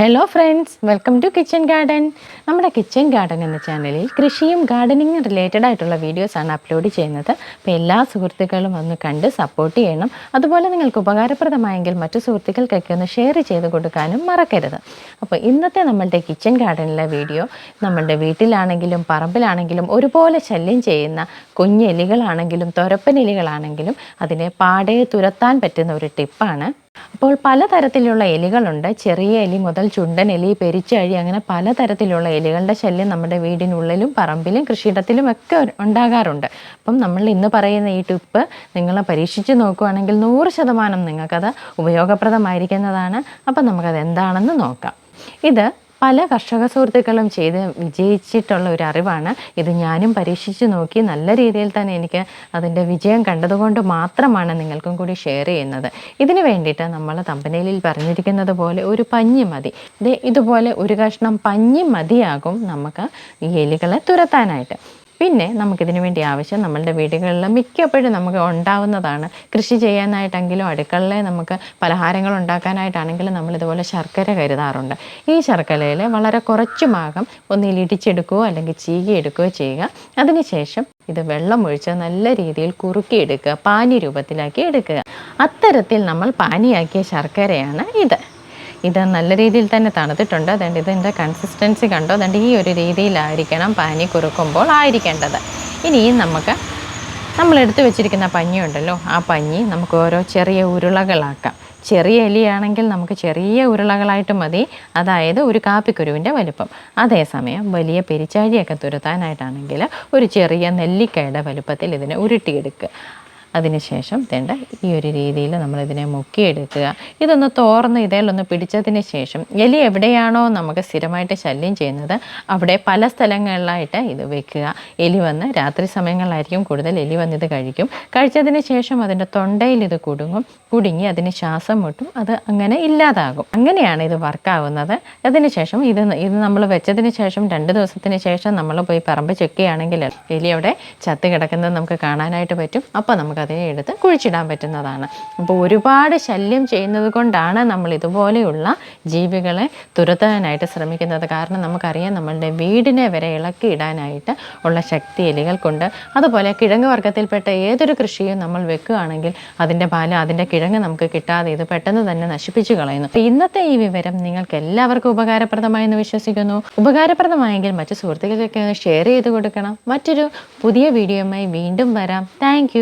Hello friends welcome to kitchen garden നമ്മുടെ kitchen garden എന്ന ചാനലിൽ കൃഷിയും ഗാർഡനിങ്ങും റിലേറ്റഡ് ആയിട്ടുള്ള വീഡിയോസാണ് അപ്ലോഡ് ചെയ്യുന്നത്. അപ്പോൾ എല്ലാ സുഹൃത്തുക്കളും ഒന്ന് കണ്ട് സപ്പോർട്ട് ചെയ്യണം. അതുപോലെ നിങ്ങൾക്ക് ഉപകാരപ്രദമായെങ്കിൽ മറ്റു സുഹൃത്തുക്കൾക്കൊക്കെ ഒന്ന് ഷെയർ ചെയ്ത് കൊടുക്കാനും മറക്കരുത്. അപ്പോൾ ഇന്നത്തെ നമ്മളുടെ കിച്ചൺ ഗാർഡനിലെ വീഡിയോ നമ്മളുടെ വീട്ടിലാണെങ്കിലും പറമ്പിലാണെങ്കിലും ഒരുപോലെ ശല്യം ചെയ്യുന്ന കുഞ്ഞെലികളാണെങ്കിലും തുരപ്പനെലികളാണെങ്കിലും അതിനെ പാടെ തുരത്താൻ പറ്റുന്ന ഒരു ടിപ്പാണ് അപ്പോൾ പലതരത്തിലുള്ള എലികളുണ്ട്. ചെറിയ എലി മുതൽ ചുണ്ടൻ എലി പെരിച്ചഴി അങ്ങനെ പലതരത്തിലുള്ള എലികളുടെ ശല്യം നമ്മുടെ വീടിനുള്ളിലും പറമ്പിലും കൃഷിയിടത്തിലും ഒക്കെ ഉണ്ടാകാറുണ്ട്. അപ്പം നമ്മൾ ഇന്ന് പറയുന്ന ഈ ടിപ്പ് നിങ്ങൾ പരീക്ഷിച്ച് നോക്കുകയാണെങ്കിൽ നൂറ് ശതമാനം നിങ്ങൾക്കത് ഉപയോഗപ്രദമായിരിക്കുന്നതാണ്. അപ്പം നമുക്കത് എന്താണെന്ന് നോക്കാം. ഇത് പല കർഷക സുഹൃത്തുക്കളും ചെയ്ത് വിജയിച്ചിട്ടുള്ള ഒരു അറിവാണ്. ഇത് ഞാനും പരീക്ഷിച്ച് നോക്കി നല്ല രീതിയിൽ തന്നെ എനിക്ക് അതിന്റെ വിജയം കണ്ടതുകൊണ്ട് മാത്രമാണ് നിങ്ങൾക്കും കൂടി ഷെയർ ചെയ്യുന്നത്. ഇതിന് വേണ്ടിയിട്ട് നമ്മൾ തമ്പനയിലിൽ പറഞ്ഞിരിക്കുന്നത് പോലെ ഒരു പഞ്ഞി മതി. ഇതുപോലെ ഒരു കഷ്ണം പഞ്ഞി മതിയാകും നമുക്ക് ഈ എലികളെ തുരത്താനായിട്ട്. പിന്നെ നമുക്കിതിന് വേണ്ടി ആവശ്യം നമ്മളുടെ വീടുകളിൽ മിക്കപ്പോഴും നമുക്ക് ഉണ്ടാവുന്നതാണ്. കൃഷി ചെയ്യാനായിട്ടെങ്കിലും അടുക്കളയിൽ നമുക്ക് പലഹാരങ്ങൾ ഉണ്ടാക്കാനായിട്ടാണെങ്കിലും നമ്മളിതുപോലെ ശർക്കര കരുതാറുണ്ട്. ഈ ശർക്കരയിൽ വളരെ കുറച്ച് ഭാഗം ഒന്നിൽ ഇടിച്ചെടുക്കുകയോ അല്ലെങ്കിൽ ചീകിയെടുക്കുകയോ ചെയ്യുക. അതിനുശേഷം ഇത് വെള്ളം ഒഴിച്ച് നല്ല രീതിയിൽ കുറുക്കിയെടുക്കുക. പാനി രൂപത്തിലാക്കി എടുക്കുക. അത്തരത്തിൽ നമ്മൾ പാനിയാക്കിയ ശർക്കരയാണ് ഇത്. ഇത് നല്ല രീതിയിൽ തന്നെ തണുത്തിട്ടുണ്ട്. അതുകൊണ്ട് ഇതിന്റെ കൺസിസ്റ്റൻസി കണ്ടോ? അതുകൊണ്ട് ഈ ഒരു രീതിയിലായിരിക്കണം പാനി കുറുക്കുമ്പോൾ ആയിരിക്കേണ്ടത്. ഇനിയും നമുക്ക് നമ്മൾ എടുത്തു വെച്ചിരിക്കുന്ന പഞ്ഞി ഉണ്ടല്ലോ ആ പഞ്ഞി നമുക്ക് ഓരോ ചെറിയ ഉരുളകളാക്കാം. ചെറിയ എലിയാണെങ്കിൽ നമുക്ക് ചെറിയ ഉരുളകളായിട്ട് മതി. അതായത് ഒരു കാപ്പിക്കുരുവിന്റെ വലുപ്പം. അതേസമയം വലിയ പെരിച്ചാഴിയൊക്കെ തുരത്താനായിട്ടാണെങ്കിൽ ഒരു ചെറിയ നെല്ലിക്കയുടെ വലുപ്പത്തിൽ ഇതിനെ ഉരുട്ടിയെടുക്കുക അതിനുശേഷം തേണ്ട ഈ ഒരു രീതിയിൽ നമ്മളിതിനെ മുക്കിയെടുക്കുക. ഇതൊന്ന് തോർന്ന് ഇതേലൊന്ന് പിടിച്ചതിന് ശേഷം എലി എവിടെയാണോ നമുക്ക് സ്ഥിരമായിട്ട് ശല്യം ചെയ്യുന്നത് അവിടെ പല സ്ഥലങ്ങളിലായിട്ട് ഇത് വെക്കുക. എലി വന്ന് രാത്രി സമയങ്ങളിലായിരിക്കും കൂടുതൽ എലി വന്ന് ഇത് കഴിക്കും. കഴിച്ചതിന് ശേഷം അതിന്റെ തൊണ്ടയിൽ ഇത് കുടുങ്ങും. കുടുങ്ങി അതിന് ശ്വാസം മുട്ടും. അത് അങ്ങനെ ഇല്ലാതാകും. അങ്ങനെയാണ് ഇത് വർക്കാവുന്നത്. അതിനുശേഷം ഇത് ഇത് നമ്മൾ വെച്ചതിന് ശേഷം രണ്ട് ദിവസത്തിന് ശേഷം നമ്മൾ പോയി പറമ്പ് ചെക്ക് ചെയ്യുകയാണെങ്കിൽ എലി അവിടെ ചത്ത് കിടക്കുന്നത് നമുക്ക് കാണാനായിട്ട് പറ്റും. അപ്പോൾ നമുക്കതിനെ എടുത്ത് കുഴിച്ചിടാൻ പറ്റുന്നതാണ്. അപ്പോൾ ഒരുപാട് ശല്യം ചെയ്യുന്നത് കൊണ്ടാണ് നമ്മൾ ഇതുപോലെയുള്ള ജീവികളെ തുരത്താനായിട്ട് ശ്രമിക്കുന്നത്. കാരണം നമുക്കറിയാം നമ്മളുടെ വീടിനെ വരെ ഇളക്കിയിടാനായിട്ട് ഉള്ള ശക്തി എലികൾക്കുണ്ട് അതുപോലെ കിഴങ്ങ് വർഗത്തിൽപ്പെട്ട ഏതൊരു കൃഷിയും നമ്മൾ വെക്കുകയാണെങ്കിൽ അതിന്റെ പാൽ അതിന്റെ കിഴങ്ങ് നമുക്ക് കിട്ടാതെ ഇത് പെട്ടെന്ന് തന്നെ നശിപ്പിച്ചു കളയുന്നു. അപ്പോൾ ഇന്നത്തെ ഈ വിവരം നിങ്ങൾക്ക് എല്ലാവർക്കും ഉപകാരപ്രദമായെന്ന് വിശ്വസിക്കുന്നു. ഉപകാരപ്രദമായെങ്കിൽ മറ്റു സുഹൃത്തുക്കൾക്കൊക്കെ ഷെയർ ചെയ്ത് കൊടുക്കണം. മറ്റൊരു പുതിയ വീഡിയോയുമായി വീണ്ടും വരാം. താങ്ക്